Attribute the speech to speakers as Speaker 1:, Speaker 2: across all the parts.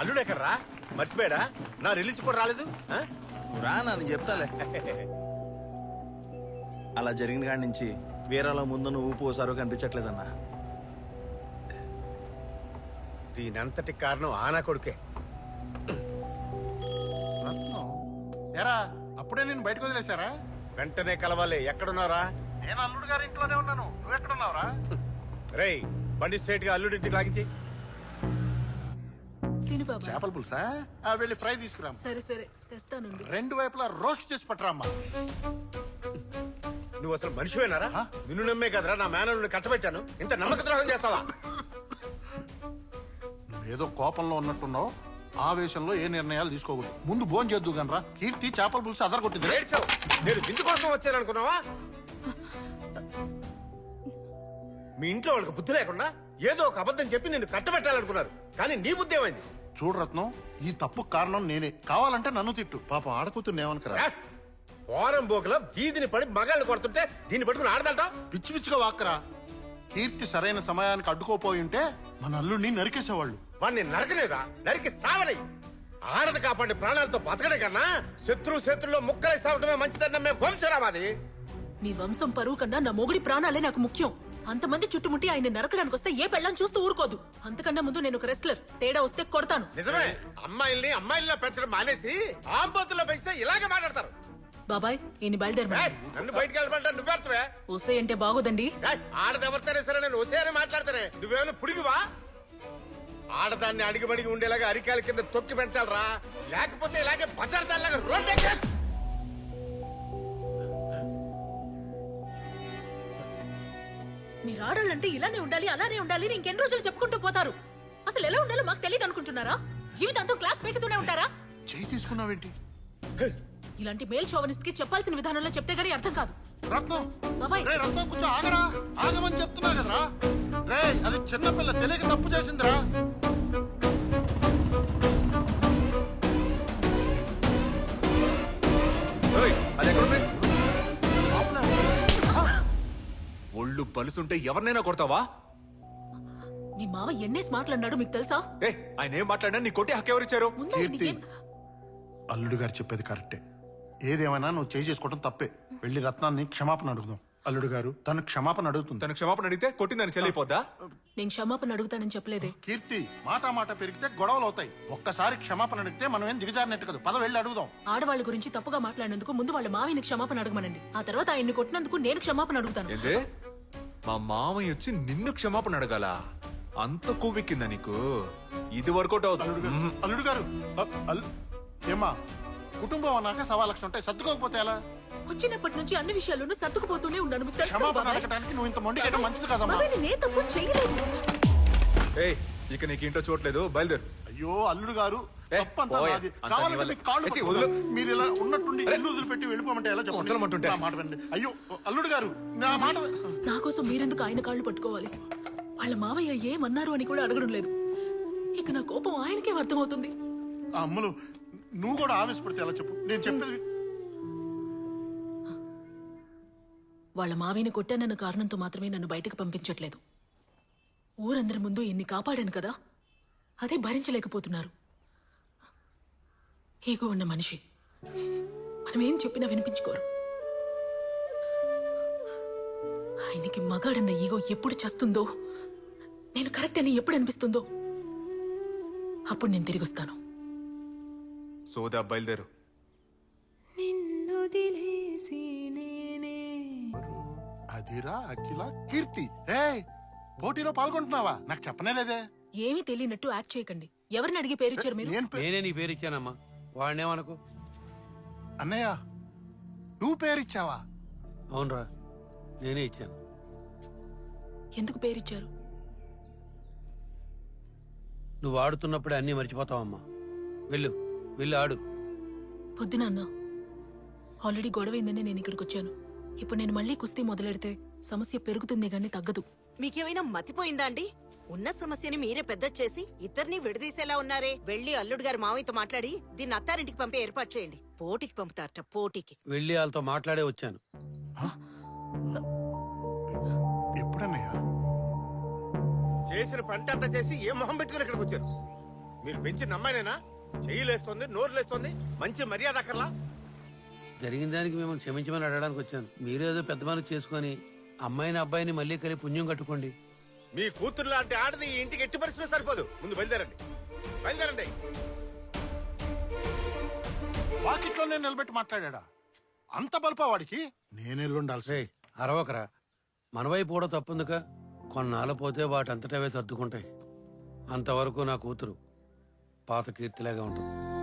Speaker 1: అల్లుడు ఎక్కడ్రా? మర్చిపోయాడా? నా రిలీజ్ కూడా రాలేదు?
Speaker 2: రా నన్ను చెప్తాలే అలా జరిగిన కాడి నుంచి వీరాల ముందు నువ్వు పోసారో కనిపించట్లేదన్నా.
Speaker 1: దీనంతటి కారణం ఆనా కొడుకే.
Speaker 3: ఎరా అప్పుడే నేను బయటకు వదిలేశారా?
Speaker 1: వెంటనే కలవాలి. ఎక్కడున్నారా
Speaker 3: నేను అల్లుడు గారి ఇంట్లోనే ఉన్నాను. నువ్వు ఎక్కడున్నావురా?
Speaker 1: రేయ్ బండి స్ట్రైట్గా అల్లుడింటికి లాగించి.
Speaker 4: తిను బాబా.
Speaker 3: చేపల పులుసా? ఆ, వెళ్ళి ఫ్రై తీసుకురా
Speaker 4: సరే సరే. తెస్తానుండు
Speaker 3: రెండు వైపులా రోస్ట్ చేసి పట్టరామ్మా.
Speaker 1: నువ్వు అసలు మనిషివేనారా? నిన్ను నమ్మే కదరా నా మేనల్ని కట్టబెట్టాను. ఇంత నమ్మక ద్రోహం చేస్తావా?
Speaker 3: ఏదో కోపంలో ఉన్నట్టున్నావు. ఆవేశంలో ఏ నిర్ణయాలు తీసుకోకూడదు. ముందు భోజనం చేద్దు గనరా కీర్తి చేపల పులుసు అదరగొట్టింది.
Speaker 1: ఏడ్చావు? నేను విందు కోసం వచ్చాను అనుకున్నావా మీ ఇంట్లో వాళ్ళకి బుద్ధి లేకుండా ఏదో ఒక అబద్ధం చెప్పి నిన్ను కట్టబెట్టాలనుకున్నారు. కానీ నీ బుద్ధి ఏమైంది?
Speaker 3: చూడు రత్నం ఈ తప్పు కారణం నేనే. కావాలంటే నన్ను తిట్టు. పాపం ఆడకూతురు ఏమనుకరా?
Speaker 1: పోరం బోకుల వీధిని పడి మగాళ్ళు కొడుతుంటే దీన్ని పట్టుకుని ఆడదంట?
Speaker 3: పిచ్చి పిచ్చిగా వాక్కరా. కీర్తి సరైన సమయానికి అడ్డుకోపోయి ఉంటే మన అల్లుడిని నరికేసేవాళ్ళు.
Speaker 1: వాడిని నరకలేదా? నరికి సావని ఆడది కాపాడి ప్రాణాలతో బతకడే కన్నా శత్రు శత్రులో ముక్కలై సావటమే మంచిదని నమ్మే వంశరామాది
Speaker 4: నీ వంశం పరువు కన్నా నా మొగుడి ప్రాణాలే నాకు ముఖ్యం. అంతమంది చుట్టుముట్టి ఆయన నరకడానికి వస్తే ఏ పెళ్ళం చూస్తూ ఊరుకోదు. అంతకన్నా ముందు నేను ఒక రెస్లర్ తేడా వస్తే కొడతాను.
Speaker 1: నిజమే. అమ్మాయిల్ని అమ్మాయిల్లో పెంచడం మానేసి ఆంబోతుల్లో పెంచితే ఇలాగే మాట్లాడతారు.
Speaker 4: బాబాయ్ ఈయన బయలుదేరమా
Speaker 1: ఏయ్, నన్ను బయటికి వెళ్ళమంటా నువ్వెడతావే
Speaker 4: ఓసే అంటే బాగోదండి.
Speaker 1: ఆడదెవరితేనే సరే నేను ఒసేనే మాట్లాడతానే. నువ్వేమైనా పుడిగివా? ఆడదాన్ని అడిగిబడిగి ఉండేలాగా అరికాల కింద తొక్కి పెంచాలరా? లేకపోతే ఇలాగే బజార్ దానిలాగా రోడ్డు ఎక్కేస్తా.
Speaker 4: మీరు ఆడాలంటే ఇలానే ఉండాలి అలానే ఉండాలి అని ఇంకెన్ని రోజులు చెప్పుకుంటూ పోతారు. అసలు ఎలా ఉండాలో మాకు తెలియదు అనుకుంటున్నారా? జీవితాంతం క్లాస్ పెక్కుతూనే ఉంటారా?
Speaker 3: చేయి తీసుకున్నావేంటి?
Speaker 4: ఇలాంటి మేల్ షోవనిస్ట్కి చెప్పాల్సిన విధానంలో చెప్తే గానీ అర్థం కాదు.
Speaker 3: రత్నం!
Speaker 4: బాబాయ్!
Speaker 3: రే రత్నం కొంచెం ఆగరా! ఆగమని చెప్తున్నా కదరా! రే అది చిన్నపిల్ల తెలియక తప్పు చేసిందిరా!
Speaker 5: బలుసుంటే ఎవరినైనా కొడతావా?
Speaker 4: మీ మావ ఎన్నేసి మాట్లాడినాడు మీకు తెలుసా?
Speaker 5: ఏ ఆయన ఏం మాట్లాడినా నీ కొట్టే హక్కు ఎవరిచ్చారు?
Speaker 4: ముందు
Speaker 3: కీర్తి
Speaker 4: నీకేం-
Speaker 3: అల్లుడు గారు చెప్పేది కరెక్టే. ఏదేమైనా నువ్వు చేయి చేసుకోవడం తప్పే. వెళ్ళి రత్నాన్ని క్షమాపణ అడుగుదాం. అల్లుడు గారు తను క్షమాపణ అడుగుతుంది.
Speaker 5: తన క్షమాపణ అడిగితే కొట్టిందని చెల్లిపోద్దా?
Speaker 4: నేను క్షమాపణ అడుగుతానని చెప్పలేదే.
Speaker 3: కీర్తి మాట మాట పెరిగితే గొడవలు అవుతాయి. ఒక్కసారి క్షమాపణ అడిగితే మనం ఏం దిగజారినట్టు కదా. పద వెళ్ళి అడుగుదాం.
Speaker 4: ఆడవాళ్ళ గురించి తప్పుగా మాట్లాడినందుకు ముందు వాళ్ళ మావిని క్షమాపణ అడగమనండి. ఆ తర్వాత ఆయన్ని కొట్టినందుకు నేను క్షమాపణ అడుగుతాను.
Speaker 5: ఏందే? మా మామయ్య వచ్చి నిన్ను క్షమాపణ అడగాల? అంత కొవ్వెక్కిందా నీకు? ఇది వర్కౌట్
Speaker 3: అల్లుడు
Speaker 5: అవుతుంది
Speaker 3: గారు అల్లుడు గారు అ- అల్- ఏమ్మా కుటుంబం అన్నాక సవా లక్ష ఉంటాయి సర్దుకోకపోతే ఎలా?
Speaker 4: వచ్చినప్పటి నుంచి అన్ని విషయాల్లోనూ సర్దుకుపోతూనే ఉన్నాను. మీకు తెలుసు కదా
Speaker 3: క్షమాపణ
Speaker 4: బాబాయ్?
Speaker 3: అడగడానికి నువ్వు ఇంత మొండి చేయడం మంచిది కదమ్మా.
Speaker 4: బాబాయ్, నేను ఏ తప్పు చేయలేదు.
Speaker 5: ఏయ్ ఇక నీకు ఇంట్లో చూడలేదు బయలుదేరు.
Speaker 3: అయ్యో అల్లుడు గారు తప్పంతా
Speaker 5: పోయే.
Speaker 3: నాది.
Speaker 5: అంతా
Speaker 3: కావాలంటే
Speaker 5: నీ వల్లే.
Speaker 3: మీకు కాళ్ళు
Speaker 5: ఏసి,
Speaker 3: పట్టుకుంటాను.
Speaker 5: వదిలు.
Speaker 3: మీరు ఇలా ఉన్నట్టుండి ఇల్లు వదిలిపెట్టి వెళ్ళిపోమంటే ఎలా
Speaker 5: వదలమంటుంటే.
Speaker 3: చెప్పండి నా మాట వినండి అయ్యో అల్లుడు గారు నా మాట వి-
Speaker 4: నా కోసం మీరెందుకు ఆయన కాళ్ళు పట్టుకోవాలి వాళ్ళ మావయ్య ఏమన్నారు అని కూడా అడగడం లేదు ఇక నా కోపం ఆయనకే అర్థమవుతుంది
Speaker 3: ఆ అమ్మలు నువ్వు కూడా ఆవేశపడితే ఎలా చెప్పు నేను చెప్పేది
Speaker 4: వాళ్ళ మావిని కొట్టానన్న కారణంతో మాత్రమే నన్ను బయటకు పంపించట్లేదు ఊరందరి ముందు ఇన్ని కాపాడాను కదా అదే భరించలేకపోతున్నారు ఈగో ఉన్న మనిషి. మనం ఏం చెప్పినా వినిపించుకోరు. ఆయనకి మగాడన్న ఈగో ఎప్పుడు చస్తుందో నేను కరెక్ట్ అని ఎప్పుడు అనిపిస్తుందో అప్పుడు నేను తిరిగి వస్తాను.
Speaker 5: సోదా బయలుదేరు.
Speaker 3: అదిరా అఖిల కీర్తి. ఏ పోటీలో పాల్గొంటున్నావా? నాకు చెప్పనే లేదే.
Speaker 4: ఏమీ తెలియనట్టు యాక్ట్ చేయకండి. ఎవరిని అడిగి పేరిచ్చారు మీరు?
Speaker 3: నేను పే-
Speaker 6: నేనే నీ పేరు ఇచ్చానమ్మా. వాడినేమనుకో?
Speaker 3: అన్నయ్య నువ్వు పేరిచ్చావా?
Speaker 6: అవునరా నేనే ఇచ్చాను.
Speaker 4: ఎందుకు పేరిచ్చారు?
Speaker 6: నువ్వు ఆడుతున్నప్పుడే అన్నీ మర్చిపోతావమ్మా. వెళ్ళు వెళ్ళి ఆడు.
Speaker 4: పొద్దున అన్నా. ఆల్రెడీ గొడవైందని నేను ఇక్కడికి వచ్చాను ఇప్పుడు నేను మళ్ళీ కుస్తీ మొదలెడితే సమస్య పెరుగుతుంది గానీ తగ్గదు.
Speaker 7: మీకేమైనా మతిపోయిందా అండి? ఉన్న సమస్యని మీరే పెద్ద చేసి ఇద్దరిని విడదీసేలా ఉన్నారే. వెళ్ళి అల్లుడు గారు మావయ్యతో మాట్లాడి దీన్ని అత్తారింటికి పంపే ఏర్పాటు చేయండి. పోటీకి పంపుతారట పోటీకి.
Speaker 6: వెళ్ళి వాళ్ళతో మాట్లాడే వచ్చాను.
Speaker 3: ఎప్పుడన్నయ్య?
Speaker 1: చేసిన పంట అంతా చేసి ఏ మొహం పెట్టుకుని ఇక్కడికి వచ్చారు? మీరు పెంచిన అమ్మాయినేనా? చెయ్యి లేస్తుంది నోరు లేస్తుంది మంచి మర్యాద అక్కర్లా?
Speaker 6: జరిగిన దానికి మిమ్మల్ని క్షమించమని అడగడానికి వచ్చాను. మీరేదో పెద్ద మనసు చేసుకొని అమ్మాయిని అబ్బాయిని మళ్ళీ కలిపి పుణ్యం కట్టుకోండి.
Speaker 1: మీ కూతురు లాంటి ఆడది ఈ ఇంటికి ఎట్టి పరిస్థితుల్లో సరిపోదు. ముందు బయలుదేరండి. బయలుదేరండి.
Speaker 3: వాకిట్లోనే నిలబెట్టి మాట్లాడా? అంత బలుపా వాడికి? నేను ఎల్లుండాల్సి
Speaker 6: రే అరవకరా. మన వైపు కూడా తప్పుందిక. కొన్నాళ్ళు పోతే వాటంతటవే సర్దుకుంటాయి. అంతవరకు నా కూతురు పాత కీర్తిలాగా ఉంటుంది.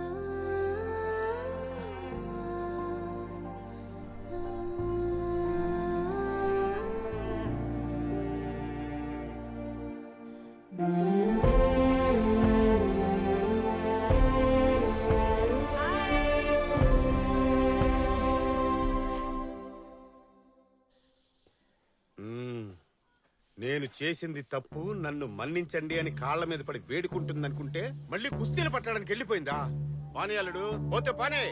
Speaker 1: నేను చేసింది తప్పు నన్ను మన్నించండి అని కాళ్ళ మీద పడి వేడుకుంటుంది అనుకుంటే మళ్ళీ కుస్తీలు పట్టడానికి వెళ్ళిపోయిందా? పానీ అల్లుడు పోతే పానే.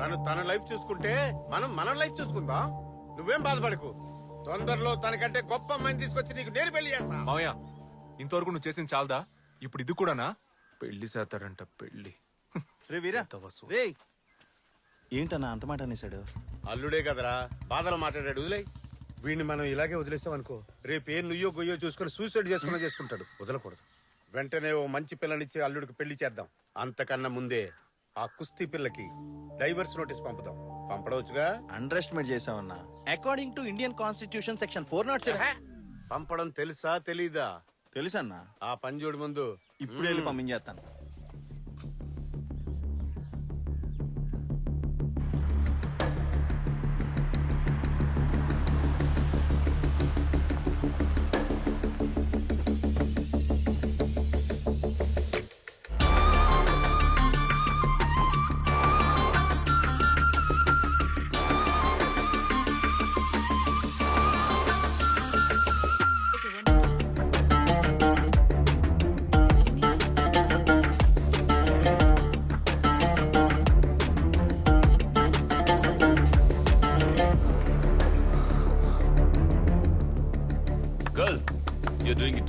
Speaker 1: తను తన లైఫ్ చూసుకుంటే మనం మన లైఫ్ చూసుకుందాం. నువ్వేం బాధపడకు. తొందరలో తనకంటే గొప్ప అమ్మాయిని తీసుకొచ్చి నీకు నేను పెళ్ళి చేస్తా.
Speaker 5: మావయ్య ఇంతవరకు నువ్వు చేసింది చాలదా? ఇప్పుడు ఇది కూడానా? పెళ్ళి చేస్తాడంట పెళ్ళి.
Speaker 2: రే వీరా. రే ఏంటన్నా అంత మాట అనేసాడు
Speaker 1: అల్లుడే కదరా బాధలు మాట్లాడాడు వదిలే వీడిని మనం ఇలాగే వదిలేస్తాం అనుకో రేపు ఏం నుయ్యో గొయ్యో చూసుకుని సూసైడ్ చేసుకున్నా చేసుకుంటాడు. వదలకూడదు. వెంటనే ఓ మంచి పిల్లనిచ్చి అల్లుడికి పెళ్ళి చేద్దాం. అంతకన్నా ముందే ఆ కుస్తీ పిల్లకి డైవర్స్ నోటీస్ పంపుదాం. పంపడవచ్చుగా?
Speaker 2: Under estimate చేసావన్నా according to Indian constitution section four not
Speaker 1: ఎహె, పంపడం తెలుసా తెలీదా?
Speaker 2: తెలుసన్నా?
Speaker 1: ఆ పంజోడి ముందు.
Speaker 2: ఇప్పుడు వెళ్ళి పంపించేస్తాను.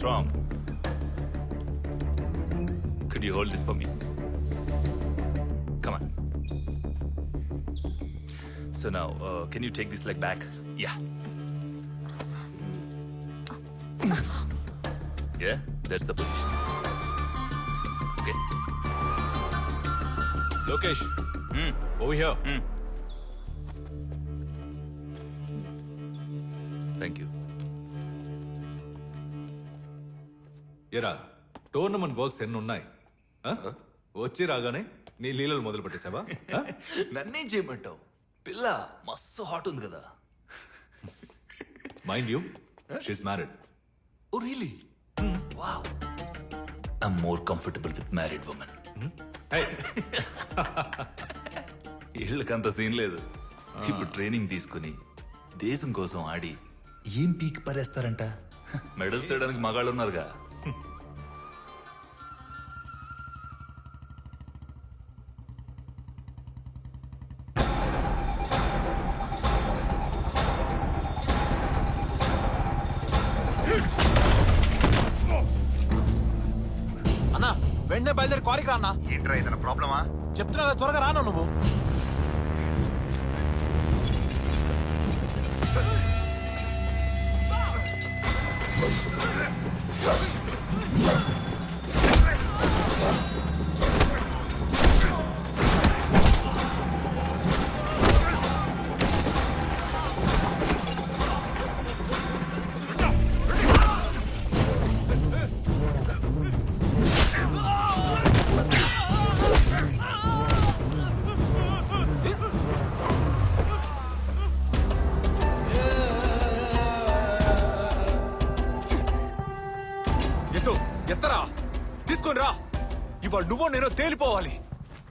Speaker 8: strong. Could you hold this for me? Come on. So now, uh, can you take this leg back? Yeah. Yeah, that's the position. Okay.
Speaker 5: Lokesh,
Speaker 8: mm.
Speaker 5: over here.
Speaker 8: Mm. Thank you.
Speaker 9: ఎరా tournament works ఎన్ని ఉన్నాయి? వచ్చి రాగానే నీ లీలలు మొదలు పెట్టేశావా? ఆ?
Speaker 8: నన్నేం చేయమంటావు? పిల్ల మస్తు హాట్ ఉంది కదా.
Speaker 9: Mind you she's married
Speaker 8: oh really wow I'm more comfortable with married women వీళ్ళకంత scene లేదు. ఇప్పుడు ట్రైనింగ్ తీసుకుని దేశం కోసం ఆడి ఏం పీక్ పరేస్తారంట మెడల్స్ చేయడానికి మగాళ్ళు ఉన్నారుగా
Speaker 5: వెంటనే బయలుదేరి కారికి రా అన్నా.
Speaker 10: ఏంట్రా ఏదైనా ప్రాబ్లమా?
Speaker 5: చెప్తున్నా కదా, త్వరగా రాను నువ్వు. ఎత్తు నేను తేలిపోవాలి.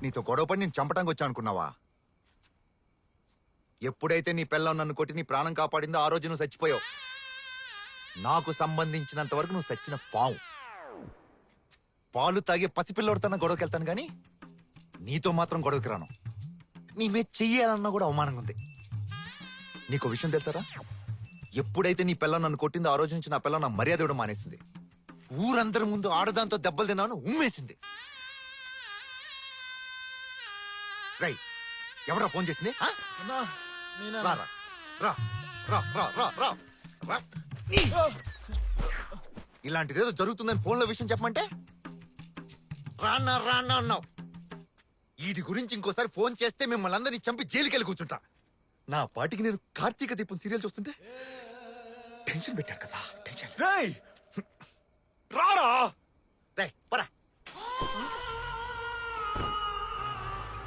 Speaker 10: నీతో గొడవ పడి నేను చంపడానికి వచ్చా అనుకున్నావా? ఎప్పుడైతే నీ పిల్లం నన్ను కొట్టి నీ ప్రాణం కాపాడిందో ఆ రోజు నువ్వు చచ్చిపోయావు. నాకు సంబంధించినంత వరకు నువ్వు చచ్చిన పావు. పాలు తాగే పసిపిల్లోడితోన్న గొడవకి వెళ్తాను కానీ నీతో మాత్రం గొడవకి రాను. నీ మీద చెయ్యాలన్నా కూడా అవమానంగా ఉంది. నీకు విషయం తెలుసారా? ఎప్పుడైతే నీ పిల్లం నన్ను కొట్టిందో ఆ రోజు నుంచి నా పిల్లం నా మర్యాద ఇవ్వడం మానేసింది. ఊరందరి ముందు ఆడదాంతో దెబ్బలు తిన్నాను ఉమ్మేసింది. రై ఎవరా ఫోన్ చేసింది? ఆ? రా, రా. రా, రా, రా, రా, రా, రా. నీ. ఇలాంటిదేదో జరుగుతుందని ఫోన్లో విషయం చెప్పమంటే? రానా రానా అన్నావు. వీటి గురించి ఇంకోసారి ఫోన్ చేస్తే మిమ్మల్ని అందరినీ చంపి జైలుకెళ్ళి కూర్చుంటా. నా పాటికి నేను కార్తీక దీపం సీరియల్ చూస్తుంటే టెన్షన్ పెట్టారు కదా టెన్షన్.
Speaker 5: రేయ్! రారా?
Speaker 10: రే పరా.